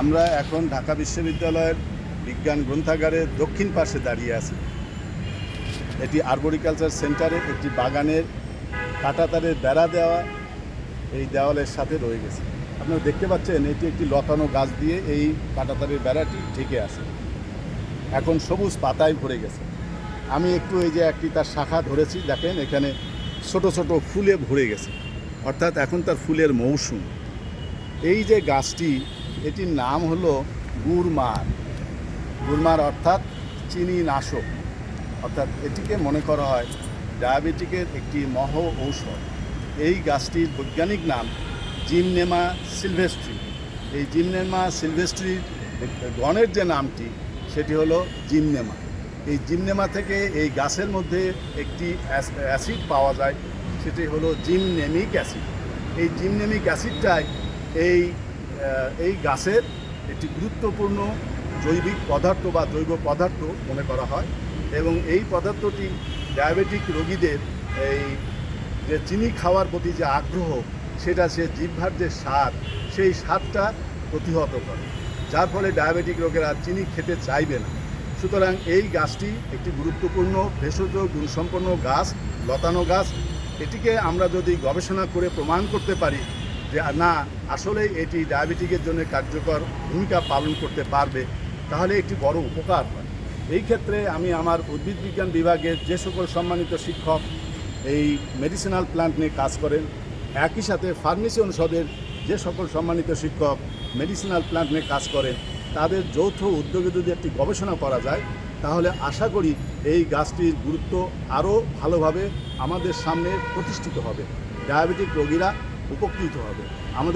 আমরা এখন ঢাকা বিশ্ববিদ্যালয়ের বিজ্ঞান গ্রন্থাগারের দক্ষিণ পাশে দাঁড়িয়ে আছি। এটি আরবোরিকালচার সেন্টারে একটি বাগানের কাঁটাতারের বেড়া দেওয়া এই দেওয়ালের সাথে রয়ে গেছে। আপনারা দেখতে পাচ্ছেন, এটি একটি লতানো গাছ দিয়ে এই কাঁটাতারের বেড়াটি ঢেকে আছে। এখন সবুজ পাতায় ভরে গেছে। আমি একটু এই যে একটি তার শাখা ধরেছি, দেখেন এখানে ছোট ছোট ফুলে ভরে গেছে। অর্থাৎ এখন তার ফুলের মৌসুম। এই যে গাছটি এটির নাম হলো গুড়মার গুড়মার অর্থাৎ চিনি নাশক অর্থাৎ এটিকে মনে করা হয় ডায়াবেটিকের একটি মহ ঔষধ। এই গাছটির বৈজ্ঞানিক নাম জিমনেমা সিলভেস্ট্রি। এই জিমনেমা সিলভেস্ট্রির গণের যে নামটি, সেটি হলো জিমনেমা। এই জিমনেমা থেকে এই গাছের মধ্যে একটি অ্যাস- অ্যাসিড পাওয়া যায়, সেটি হলো জিমনেমিক অ্যাসিড। এই জিমনেমিক অ্যাসিডটাই এই এই গাছের একটি গুরুত্বপূর্ণ জৈবিক পদার্থ বা জৈব পদার্থ মনে করা হয় এবং এই পদার্থটি ডায়াবেটিক রোগীদের এই যে চিনি খাওয়ার প্রতি যে আগ্রহ, সেটা সে জিহ্বার যে স্বাদ, সেই স্বাদটা প্রতিহত করে, যার ফলে ডায়াবেটিক রোগেরা চিনি খেতে চাইবে না। সুতরাং এই গাছটি একটি গুরুত্বপূর্ণ ভেষজ গুণসম্পন্ন গাছ, লতানো গাছ। এটিকে আমরা যদি গবেষণা করে প্রমাণ করতে পারি যে, না, আসলে এটি ডায়াবেটিকের জন্য কার্যকর ভূমিকা পালন করতে পারবে, তাহলে একটি বড় উপকার হয়। এই ক্ষেত্রে আমি আমার উদ্ভিদ বিজ্ঞান বিভাগের যে সকল সম্মানিত শিক্ষক এই মেডিসিনাল প্ল্যান্ট নিয়ে কাজ করেন, একই সাথে ফার্মেসি অনুষদের যে সকল সম্মানিত শিক্ষক মেডিসিনাল প্ল্যান্ট নিয়ে কাজ করেন, তাদের যৌথ উদ্যোগে যদি একটি গবেষণা করা যায়, তাহলে আশা করি এই গাছটির গুরুত্ব আরও ভালোভাবে আমাদের সামনে প্রতিষ্ঠিত হবে। ডায়াবেটিক রোগীরা উপকৃত হবে আমাদের